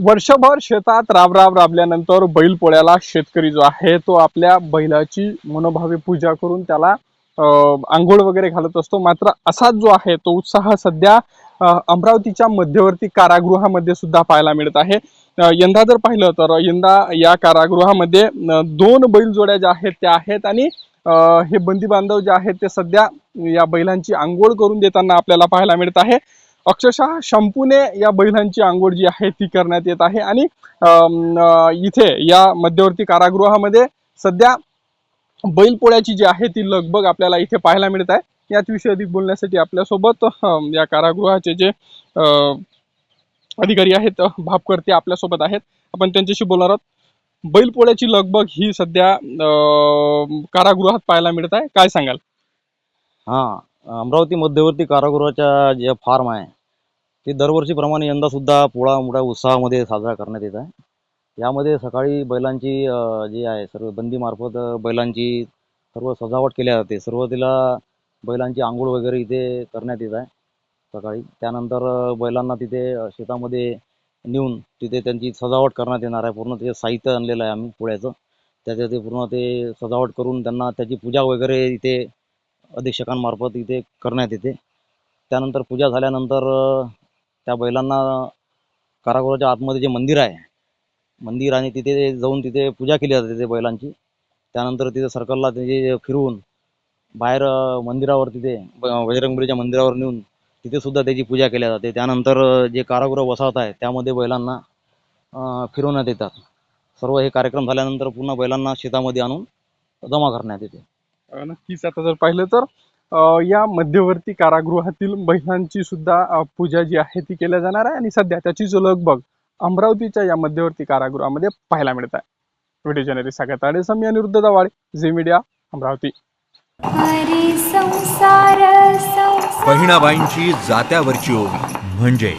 वर्षभर शेतात राबराब राबल्यानंतर बैल पोळ्याला शेतकरी जो आहे तो आपल्या बैलाची मनोभावे पूजा करून त्याला अं, आंघोळ वगैरे घालत असतो. मात्र असाच जो आहे तो उत्साह सध्या अमरावतीच्या मध्यवर्ती कारागृहामध्ये सुद्धा पाहायला मिळत आहे. यंदा जर पाहिलं तर यंदा या कारागृहामध्ये दोन बैल जोड्या ज्या आहेत त्या आहेत आणि हे बंदी बांधव जे आहेत ते सध्या या बैलांची आंघोळ करून देताना आपल्याला पाहायला मिळत आहे. अक्षरशः शंपूने या बैलांची आंघोळ जी आहे ती करण्यात येत आहे. आणि इथे या मध्यवर्ती कारागृहामध्ये सध्या बैलपोळ्याची जी आहे ती लगबग आपल्याला इथे पाहायला मिळत आहे. याच विषयी अधिक बोलण्यासाठी आपल्यासोबत या कारागृहाचे जे अधिकारी आहेत भापकर ते आपल्यासोबत आहेत. आपण त्यांच्याशी बोलणार आहोत. बैलपोळ्याची लगबग ही सध्या कारागृहात पाहायला मिळत आहे. काय सांगाल? हा अमरावती मध्यवर्ती कारागृहाच्या जे फार्म आहे ते दरवर्षीप्रमाणे यंदासुद्धा पोळा मोठ्या उत्साहामध्ये साजरा करण्यात येत आहे. यामध्ये सकाळी बैलांची जी आहे सर्व बंदीमार्फत बैलांची सर्व सजावट केल्या जाते. सुरुवातीला बैलांची आंघोळ वगैरे इथे करण्यात येत आहे सकाळी. त्यानंतर बैलांना तिथे शेतामध्ये नेऊन तिथे त्यांची सजावट करण्यात येणार आहे. पूर्ण ते साहित्य आणलेलं आहे आम्ही पोळ्याचं. त्याच्या ते पूर्ण ते सजावट करून त्यांना त्याची पूजा वगैरे इथे अधीक्षकांमार्फत इथे करण्यात येते. त्यानंतर पूजा झाल्यानंतर त्या बैलांना कारागृहाच्या आतमध्ये जे मंदिर आहे मंदिर आणि तिथे जाऊन तिथे पूजा केली जाते ते बैलांची. त्यानंतर तिथे सर्कलला तिथे फिरवून बाहेर मंदिरावर तिथे बजरंगबलीच्या मंदिरावर नेऊन तिथे सुद्धा त्याची पूजा केली जाते. त्यानंतर जे कारागृह वसाहत आहे त्यामध्ये बैलांना फिरवण्यात येतात. सर्व हे कार्यक्रम झाल्यानंतर पुन्हा बैलांना शेतामध्ये आणून जमा करण्यात येते. नक्कीच. आता जर पाहिलं तर या मध्यवर्ती कारागृहातील महिलांची सुद्धा पूजा जी आहे ती केल्या जाणार आहे. आणि सध्या त्याची जो लगबग अमरावतीच्या या मध्यवर्ती कारागृहामध्ये पाहायला मिळत आहे. व्हिडिओ जर्नलिस्ट सागर ताडेसम आणि अनिरुद्ध दवाडे झी मीडिया अमरावती. हरी संसार संसार. बहिणाबाईंची जात्यावरची ओवी म्हणजे.